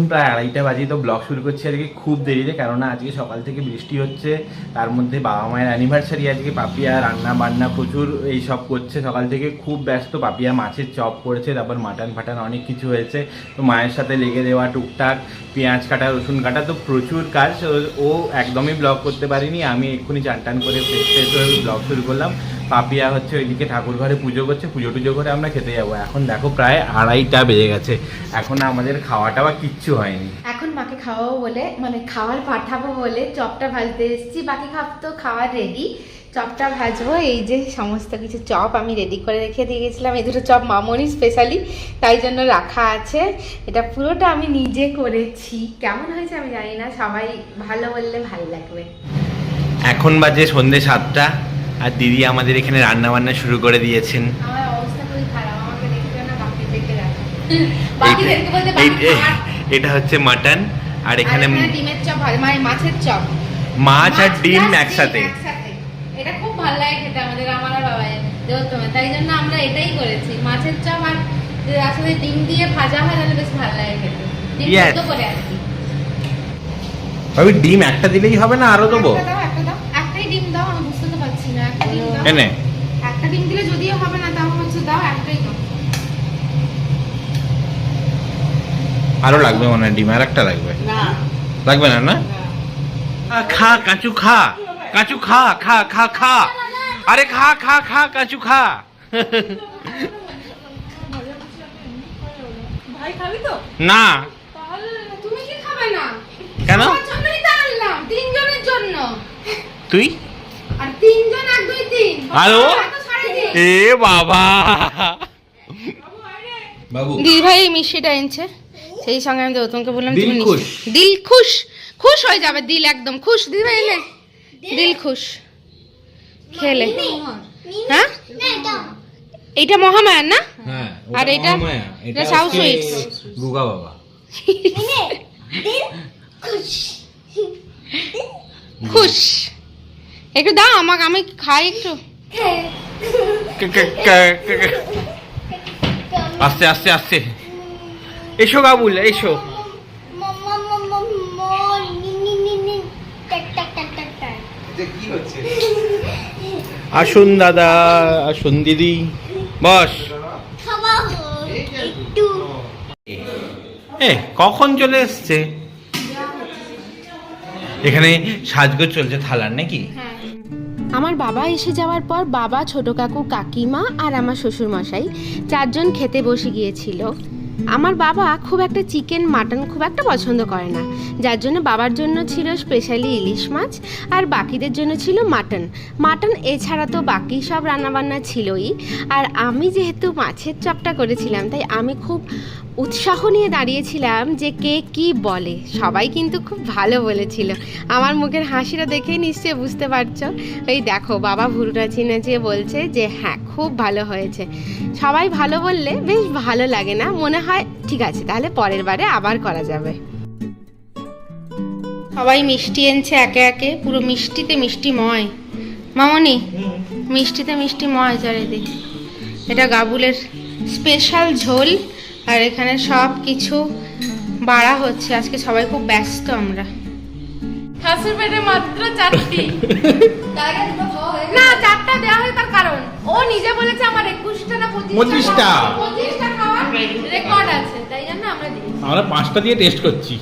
এখন প্রায় আড়াইটা বাজে তো ব্লগ শুরু করছি আজকে খুব দেরিতে, কেননা আজকে সকাল থেকে বৃষ্টি হচ্ছে, তার মধ্যে বাবা মায়ের অ্যানিভার্সারি আজকে পাপিয়া রান্না বান্না প্রচুর এই সব করছে, সকাল থেকে খুব ব্যস্ত, পাপিয়া মাছের চপ করেছে, তারপর মাটন ফাটান অনেক কিছু হয়েছে, তো মায়ের সাথে লেগে দেওয়া টুকটাক, পেঁয়াজ কাটা, রসুন কাটা তো প্রচুর কাজ ও একদমই ব্লগ করতে পারিনি, আমি এক্ষুনি চান টান করে ফ্রেশ ফ্রেশ হয়ে ব্লগ শুরু করলাম পাপিয়া হচ্ছে ওইদিকে ঠাকুর ঘরে পুজো করছে পুজো টুজো করে আমরা খেতে যাব। এখন দেখো প্রায় আড়াইটা বেজে গেছে। এখন আমাদের খাওয়া টাওয়া কিচ্ছু হয়নি। এখন মাকে খাওয়াবো বলে মানে খাওয়ার পাঠাবো বলে চপটা ভাজতে এসেছি। বাকি খাপ তো খাওয়ার রেডি চপটা ভাজবো এই যে সমস্ত কিছু চপ আমি রেডি করে রেখে দিয়ে গেছিলাম। এই দুটো চপ মামনি স্পেশালি তাই জন্য রাখা আছে। এটা পুরোটা আমি নিজে করেছি। কেমন হয়েছে আমি জানি না সবাই ভালো বললে ভালো লাগবে। এখন বাজে সন্ধে সাতটা। আর দিদি আমাদের এখানে রান্না বান্না শুরু করে দিয়েছেন। এটা হচ্ছে মাটন আর এখানে মানে মাছের চপ। মাছ আর ডিম একসাথে। এটা খুব ভালো লাগে খেতে আমাদের আমার তাই জন্য আমরা এটাই করেছি। মাছের চপ আর ডিম দিয়ে ভাজা হয় তাহলে বেশ ভালো লাগে খেতে। ডিম Yes. করে আর কি। ডিম একটা দিলেই হবে না আরও দেবো? একটা দাও একটা দাও একটাই ডিম দাও আমি বুঝতে তো পারছি না একটা ডিম দাও এনে। একটা ডিম দিলে যদিও হবে না তাও হচ্ছে দাও একটাই দাও। আরও লাগবে মনে হয় ডিম আর একটা লাগবে। না। লাগবে না না? খা কাঁচু খা কাঁচু খা খা খা খা। আরে খা খা খা কাঁচু খা। ভাই খাবি তো? না। তুমি কি খাবে না? কেন? তিনজনের জন্য। তুই? আর তিনজন এক দুই তিন। আর ও? এত সাড়ে তিন। এ বাবা। বাবু। দিদি ভাই এই মিষ্টিটা এনেছে। সেই সঙ্গে আমি গৌতমকে বললাম দিল তুমি খুশ। দিল খুশ। খুশ হয়ে যাবে দিল একদম খুশ। দিদি ভাই এলে। দিল। খুশ। খেলে। হ্যাঁ? এইটা মহামায়ার না? হ্যাঁ আর এটা? এটা সাউ সুইটস। গুগা বাবা। খুশ। একটু দাও আমাকে আমি খাই একটু। আস্তে আস্তে আস্তে এসো গাবুল এসো। আসুন দাদা আসুন দিদি। বস। এ কখন চলে এসছে? এখানে সাজগোজ চলছে থালার নাকি? আমার বাবা এসে যাওয়ার পর বাবা, ছোট কাকু, কাকিমা আর আমার শ্বশুর মশাই চারজন খেতে বসে গিয়েছিল। আমার বাবা খুব একটা চিকেন, মাটন খুব একটা পছন্দ করে না। যার জন্য বাবার জন্য ছিল স্পেশালি ইলিশ মাছ আর বাকিদের জন্য ছিল মাটন। মাটন এছাড়া তো বাকি সব রান্নাবান্না ছিলই। আর আমি যেহেতু মাছের চপটা করেছিলাম, তাই আমি খুব উৎসাহ নিয়ে দাঁড়িয়েছিলাম যে কে কি বলে। সবাই কিন্তু খুব ভালো বলেছিল। আমার মুখের হাসিটা দেখেই নিশ্চয়ই বুঝতে পারছ। এই দেখো, বাবা ভুরুটা চিনে যে বলছে যে হ্যাঁ খুব ভালো হয়েছে। সবাই ভালো বললে বেশ ভালো লাগে না। মনে হয়, ঠিক আছে, তাহলে পরের বারে আবার করা যাবে। সবাই মিষ্টি এনেছে একে একে। পুরো মিষ্টিতে মিষ্টিময় মামনি, মিষ্টিতে মিষ্টি মিষ্টিময় চারিদিক। এটা গাবুলের স্পেশাল ঝোল। আর এখানে সব কিছু বাড়া হচ্ছে। আজকে সবাই খুব ব্যস্ত আমরা। শাশুর পেটে মাত্র চারটি। না চারটা দেওয়া হয় তার কারণ। ও নিজে বলেছে আমার একুশটা না পঁচিশটা। পঁচিশটা। খাওয়ার রেকর্ড আছে। তাই জন্য আমরা দিই। আমরা পাঁচটা দিয়ে টেস্ট করছি।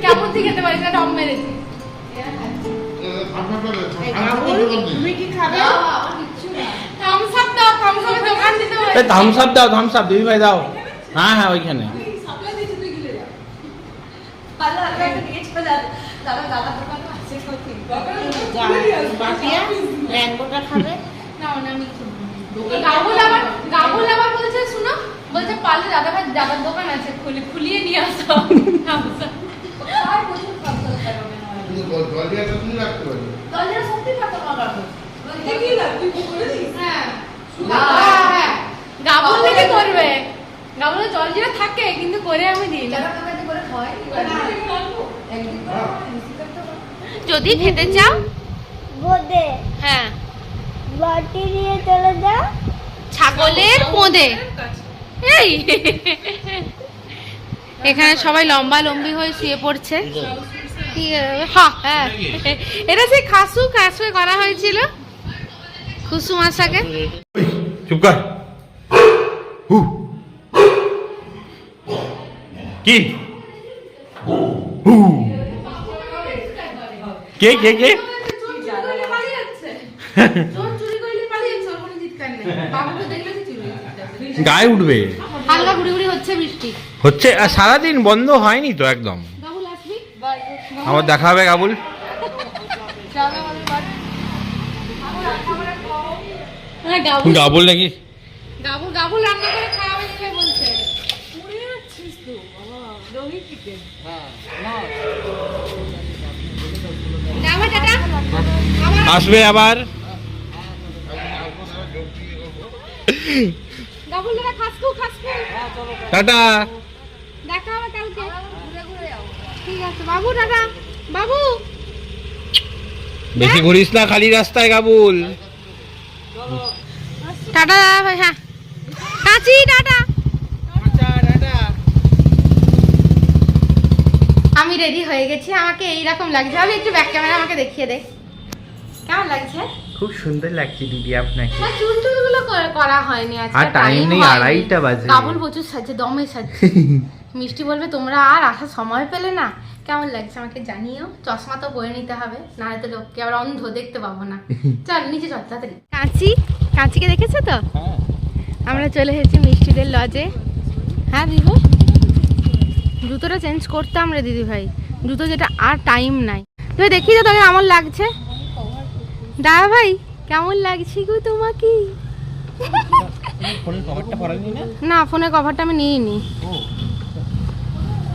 কেমন থেকে খেতে না মেরেছি আপ দাও দিতে দাও দিদি ভাই দাও। হ্যাঁ হ্যাঁ ওইখানে। দাদা বলছে ভাই দাদার দোকান আছে খুলে খুলিয়ে নিয়ে আসো। সত্যি করেছিস হ্যাঁ হ্যাঁ, হ্যাঁ। গাবুল নাকি করবে গাবুলের জল জিরা থাকে কিন্তু করে আমি দিই না। যদি খেতে চাও বোদে হ্যাঁ। বাটি নিয়ে চলে যা। ছাগলের পোঁদে এই। এখানে সবাই লম্বা লম্বি হয়ে শুয়ে পড়ছে। হ্যাঁ হ্যাঁ। এটা সেই খাসু খাসু করা হয়েছিল। খুসু মাসাকে চুপ কর। কি? কে কে কে? গায়ে উঠবে। হালকা ঘুরি ঘুরি হচ্ছে বৃষ্টি। হচ্ছে আর সারাদিন বন্ধ হয়নি তো একদম। আবার দেখা হবে কাবুল হ্যাঁ গাবুল। গাবুল নাকি? গাবুল গাবুল রান্না করে খাওয়াবে দেখে বলছে যাব টাটা আবার আসবে আবার। টাটা। বেশি ঘুরিস না খালি রাস্তায় কাবুল। টাটা ভাই হ্যাঁ কাঁচি টাটা। আমি রেডি হয়ে গেছি। আমাকে এইরকম লাগছে। আমি একটু ব্যাক ক্যামেরা আমাকে দেখিয়ে দে। কেমন লাগছে? খুব সুন্দর লাগছে দিদি আপনাকে। না চুল টুলগুলো করা- করা হয়নি আজকে। আর time নেই, আড়াইটা বাজে। কাবুল প্রচুর সাজছে দমে সাজছে। মিষ্টি বলবে তোমরা আর আসার সময় পেলে না? কেমন লাগছে আমাকে জানিও। চশমা তো পরে নিতে হবে নাহলে তো লোককে আবার অন্ধ দেখতে পাবো না। চল নিচে চল তাড়াতাড়ি। কাঁচি? কাঁচিকে দেখেছ তো? আমরা চলে এসেছি মিষ্টিদের লজে হ্যাঁ দিবু জুতোটা চেঞ্জ করতাম রে দিদি ভাই জুতো যেটা আর টাইম নাই। তুমি দেখি তো তোকে কেমন লাগছে? দাদা ভাই, কেমন লাগছে গো তোমাকে? না ফোনের কভারটা আমি নিইনি।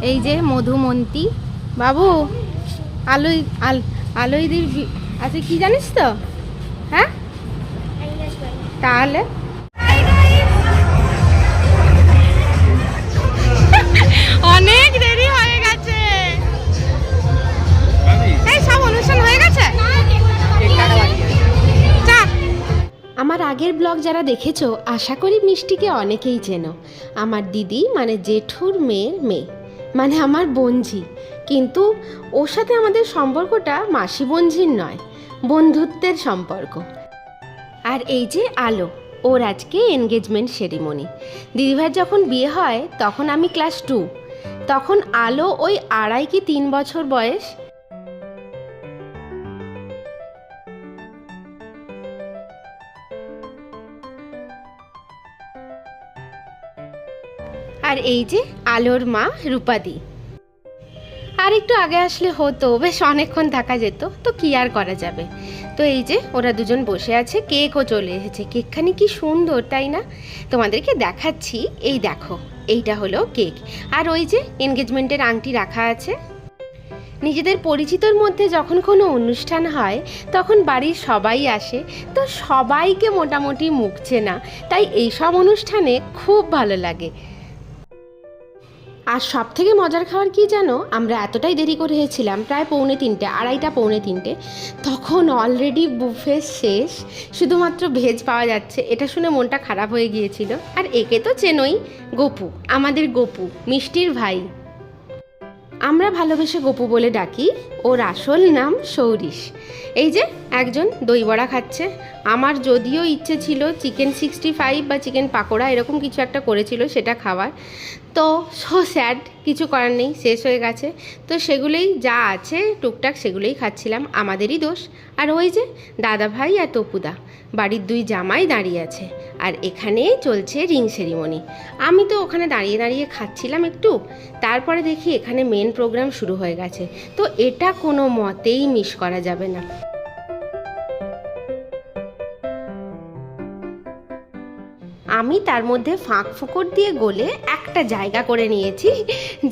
এই যে মধুমন্তী। বাবু, আলোই, আল, আলোইদির ভি- আচ্ছা কি জানিস তো? হ্যাঁ? তাহলে অনেক দেরি হয়ে গেছে। সব অনুষ্ঠান হয়ে গেছে? আমার আগের ব্লগ যারা দেখেছ, আশা করি মিষ্টিকে অনেকেই চেনো। আমার দিদি মানে জেঠুর মেয়ের মেয়ে মানে আমার বোনঝি। কিন্তু ওর সাথে আমাদের সম্পর্কটা মাসি বোনঝির নয়, বন্ধুত্বের সম্পর্ক। আর এই যে আলো, ওর আজকে এনগেজমেন্ট সেরিমনি দিদিভাইয়ের যখন বিয়ে হয়, তখন আমি ক্লাস টু তখন আলো ওই আড়াই কি তিন বছর বয়স? আর এই যে আলোর মা রূপাদি। আর একটু আগে আসলে হতো, বেশ অনেকক্ষণ থাকা যেত, তো কি আর করা যাবে? তো এই যে, ওরা দুজন বসে আছে, কেকও চলে এসেছে। কেকখানি কি সুন্দর, তাই না? তোমাদেরকে দেখাচ্ছি, এই দেখো, এইটা হলো কেক। আর ওই যে, এনগেজমেন্টের আংটি রাখা আছে। নিজেদের পরিচিতর মধ্যে যখন কোনো অনুষ্ঠান হয়, তখন বাড়ির সবাই আসে, তো সবাইকে মোটামুটি মুখছে না। তাই এইসব অনুষ্ঠানে খুব ভালো লাগে। আর সব থেকে মজার খাবার কি জানো? আমরা এতটাই দেরি করে হয়েছিলাম প্রায় পৌনে তিনটে, আড়াইটা, পৌনে তিনটে। তখন অলরেডি বুফে শেষ, শুধুমাত্র ভেজ পাওয়া যাচ্ছে। এটা শুনে মনটা খারাপ হয়ে গিয়েছিল। আর একে তো চেনই, গপু, আমাদের গপু, মিষ্টির ভাই। আমরা ভালোবেসে গপু বলে ডাকি। ওর আসল নাম সৌরিশ। এই যে, একজন দই বড়া খাচ্ছে। আমার যদিও ইচ্ছে ছিল চিকেন সিক্সটি ফাইভ বা চিকেন পাকোড়া এরকম কিছু একটা করেছিল সেটা খাওয়ার। তো সো স্যাড কিছু করার নেই, শেষ হয়ে গেছে। তো সেগুলোই যা আছে, টুকটাক সেগুলোই খাচ্ছিলাম, আমাদেরই দোষ। আর ওই যে দাদা ভাই আর তপুদা, বাড়ির দুই জামাই দাঁড়িয়ে আছে। আর এখানে চলছে রিং সেরিমনি আমি তো ওখানে দাঁড়িয়ে দাঁড়িয়ে খাচ্ছিলাম একটু। তারপরে দেখি এখানে মেন প্রোগ্রাম শুরু হয়ে গেছে। তো এটা কোনো মতেই মিস করা যাবে না। আমি তার মধ্যে ফাঁক ফুকর দিয়ে গলে একটা জায়গা করে নিয়েছি,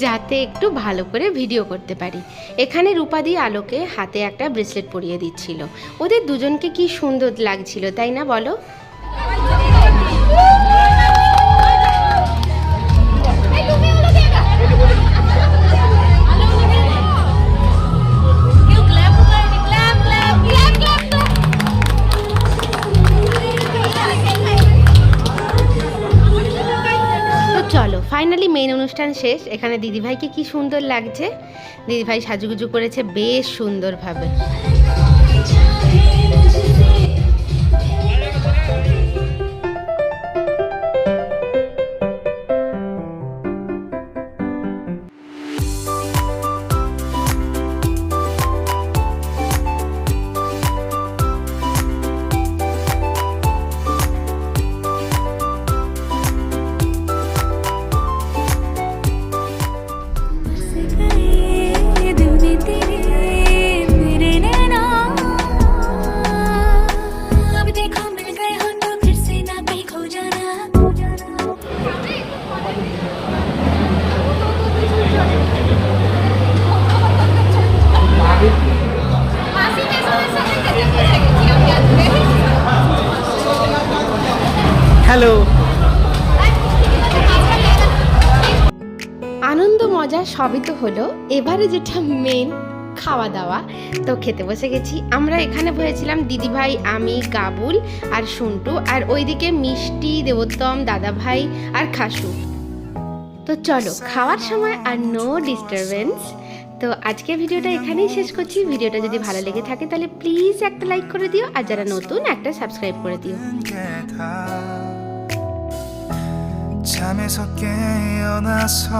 যাতে একটু ভালো করে ভিডিও করতে পারি। এখানে রূপাদি আলোকে হাতে একটা ব্রেসলেট পরিয়ে দিচ্ছিল। ওদের দুজনকে কি সুন্দর লাগছিল, তাই না বলো? শেষ। এখানে দিদিভাইকে কি সুন্দর লাগছে? দিদিভাই সাজুগুজু করেছে বেশ সুন্দরভাবে। সবই তো হলো এবারে যেটা মেন খাওয়া দাওয়া তো খেতে বসে গেছি আমরা এখানে বসেছিলাম দিদিভাই আমি গাবুল আর সন্টু আর ওইদিকে মিষ্টি দেবোত্তম দাদাভাই আর খাসু তো চলো খাওয়ার সময় আর নো ডিস্টারবেন্স তো আজকে ভিডিওটা এখানেই শেষ করছি ভিডিওটা যদি ভালো লেগে থাকে তাহলে প্লিজ একটা লাইক করে দিও আর যারা নতুন একটা সাবস্ক্রাইব করে দিও 게다 잠에서 깨어나서